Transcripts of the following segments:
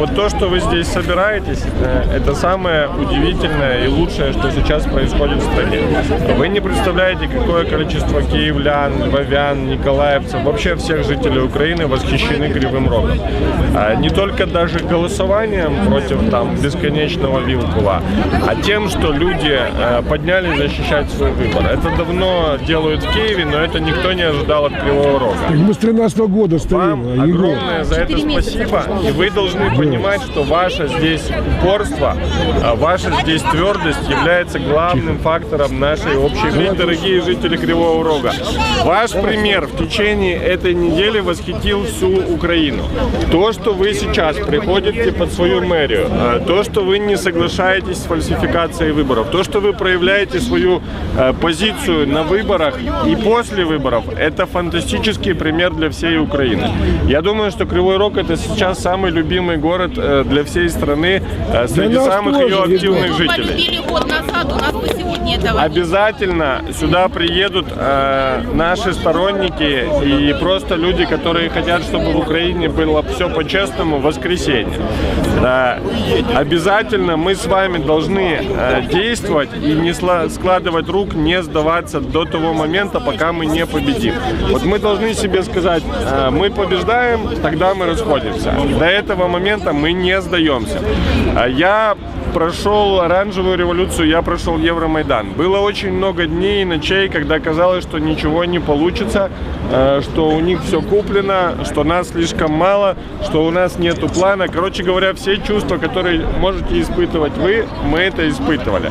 Вот то, что вы здесь собираетесь, э, это самое удивительное и лучшее, что сейчас происходит в стране. Вы не представляете, какое количество киевлян, львовян, николаевцев, вообще всех жителей Украины восхищены Кривым Рогом. А Не только даже голосованием против там бесконечного Вилкула, а тем, что люди э, поднялись защищать свой выбор. Это давно делают в Киеве, но это никто не ожидал от Кривого Рога. Так мы с 13 года стоим, Вам а, огромное за это спасибо. И вы должны понимать, что ваше здесь упорство, а ваша здесь твердость является главным фактором нашей общей жизни, дорогие жители Кривого Рога. Ваш пример в течение этой недели восхитил всю Украину. То, что вы сейчас приходите под свою мэрию, а, то, что вы не соглашаетесь с фальсификацией выборов, то, что вы проявляете свою э, позицию на выборах и после выборов, это фантастический пример для всей Украины. Я думаю, что Кривой Рог это сейчас самый любимый город э, для всей страны э, среди самых ее активных. Мы жителей. победили год назад, у нас этого. Обязательно сюда приедут э, наши сторонники и просто люди, которые хотят, чтобы в Украине было все по-честному в воскресенье. Да. Обязательно мы с вами должны э, действовать и не складывать рук, не сдаваться до того момента, пока мы не победим. Вот мы должны себе сказать, э, мы побеждаем, тогда мы расходимся. До этого момента мы не сдаемся. А Я прошел оранжевую революцию, я прошел Евромайдан. Было очень много дней и ночей, когда казалось, что ничего не получится, э, что у них все куплено, что нас слишком мало, что у нас нету плана. Короче говоря, все чувства, которые можете испытывать вы, мы это испытывали.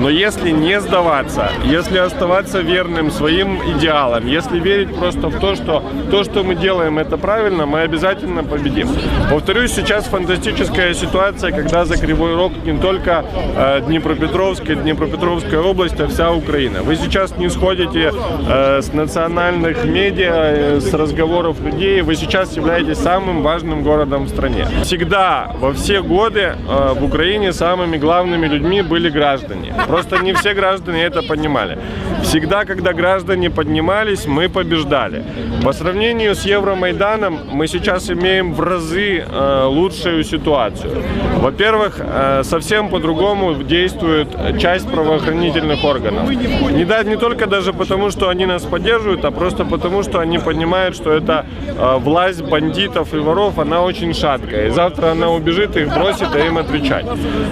Но если не сдаваться, если оставаться верным своим идеалам, если верить просто в то, что то, что мы делаем, это правильно, мы обязательно победим. Повторюсь, сейчас фантастическая ситуация, когда за Кривой Рог не только э, Днепропетровск и Днепропетровская область, а вся Украина. Вы сейчас не сходите э, с национальных медиа, э, с разговоров людей, вы сейчас являетесь самым важным городом в стране. Всегда, во все годы в Украине самыми главными людьми были граждане. Просто не все граждане это понимали. Всегда, когда граждане поднимались, мы побеждали. По сравнению с Евромайданом, мы сейчас имеем в разы лучшую ситуацию. Во-первых, э, совсем по-другому действует часть правоохранительных органов. Не, да, не только даже потому, что они нас поддерживают, а просто потому, что они понимают, что эта э, власть бандитов и воров, она очень шаткая. И завтра она убежит, их бросит, а им отвечать.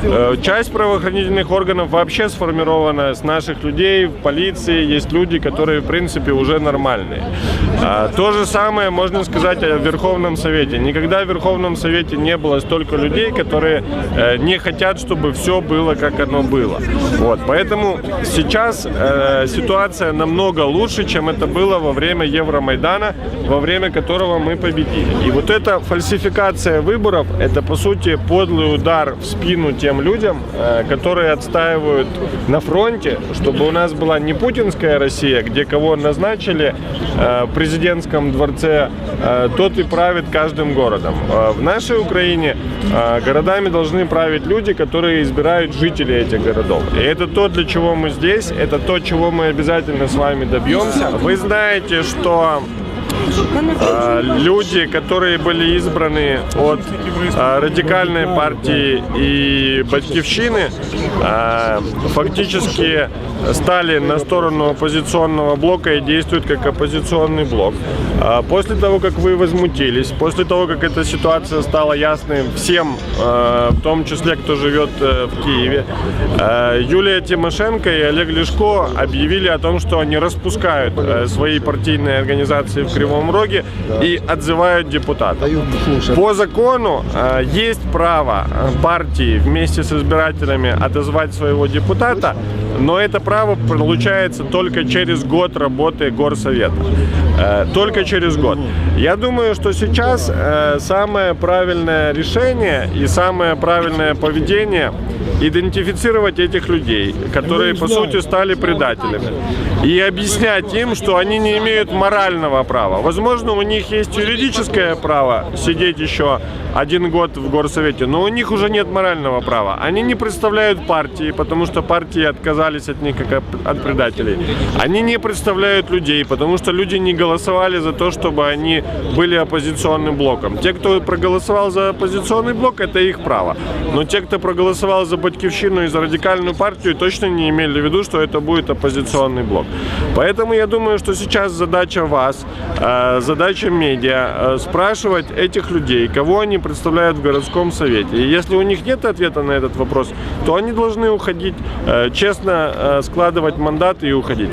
Э, часть правоохранительных органов вообще сформирована с наших людей, в полиции есть люди, которые, в принципе, уже нормальные. А, То же самое можно сказать о Верховном Совете. Никогда в Верховном Совете не было столько людей, которые э, не хотят, чтобы все было, как оно было. Вот. Поэтому сейчас э, ситуация намного лучше, чем это было во время Евромайдана, во время которого мы победили. И вот эта фальсификация выборов, это по сути подлый удар в спину тем людям, э, которые отстаивают на фронте, чтобы у нас была не путинская Россия, где кого назначили э, в президентском дворце, э, тот и правит каждым городом. Э, В нашей Украине э, городами должны править люди, которые избирают жителей этих городов. И это то, для чего мы здесь, это то, чего мы обязательно с вами добьемся. Вы знаете, что люди, которые были избраны от э, радикальной партии и батькивщины, э, фактически стали на сторону оппозиционного блока и действуют как оппозиционный блок. А После того, как вы возмутились, после того, как эта ситуация стала ясной всем, в том числе, кто живет э, в Киеве, Юлия Тимошенко и Олег Лешко объявили о том, что они распускают э, свои партийные организации в Кривом Роге и отзывают депутатов. По закону э, есть право э, партии вместе с избирателями отозвать своего депутата, но это право получается только через год работы горсовета. Э, Только через год. Я думаю, что сейчас э, самое правильное решение и самое правильное поведение идентифицировать этих людей, которые по сути стали предателями, и объяснять им, что они не имеют морального права. Возможно, у них есть юридическое право сидеть еще один год в горсовете, но у них уже нет морального права. Они не представляют партии, потому что партии отказали отказались от них как от предателей. Они не представляют людей, потому что люди не голосовали за то, чтобы они были оппозиционным блоком. Те, кто проголосовал за оппозиционный блок, это их право. Но те, кто проголосовал за Батькивщину и за радикальную партию, точно не имели в виду, что это будет оппозиционный блок. Поэтому я думаю, что сейчас задача вас, э, задача медиа э, спрашивать этих людей, кого они представляют в городском совете. И если у них нет ответа на этот вопрос, то они должны уходить, э, честно э, складывать мандаты и уходить.